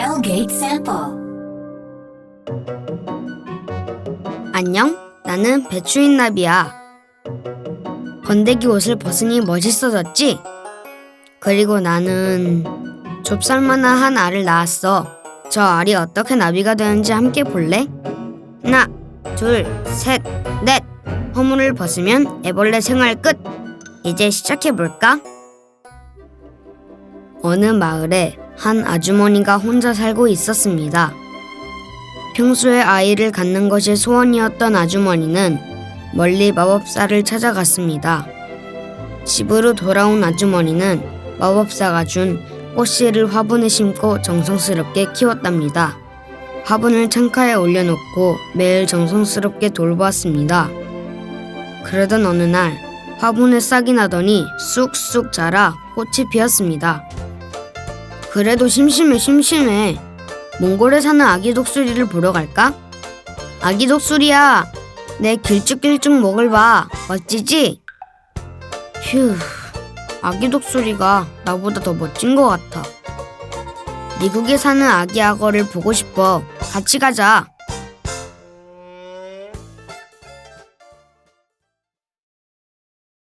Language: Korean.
Elgate sample. 안녕, 나는 배추인 나비야. 건데기 옷을 벗으니 멋있어졌지? 그리고 나는 좁쌀만한 한 알을 낳았어. 저 알이 어떻게 나비가 되는지 함께 볼래? 하나, 둘, 셋, 넷. 허물을 벗으면 애벌레 생활 끝. 이제 시작해 볼까? 어느 마을에 한 아주머니가 혼자 살고 있었습니다. 평소에 아이를 갖는 것이 소원이었던 아주머니는 멀리 마법사를 찾아갔습니다. 집으로 돌아온 아주머니는 마법사가 준 꽃씨를 화분에 심고 정성스럽게 키웠답니다. 화분을 창가에 올려놓고 매일 정성스럽게 돌보았습니다. 그러던 어느 날 화분에 싹이 나더니 쑥쑥 자라 꽃이 피었습니다. 그래도 심심해 심심해. 몽골에 사는 아기 독수리를 보러 갈까? 아기 독수리야, 내 길쭉길쭉 목을 봐. 멋지지? 휴, 아기 독수리가 나보다 더 멋진 것 같아. 미국에 사는 아기 악어를 보고 싶어. 같이 가자.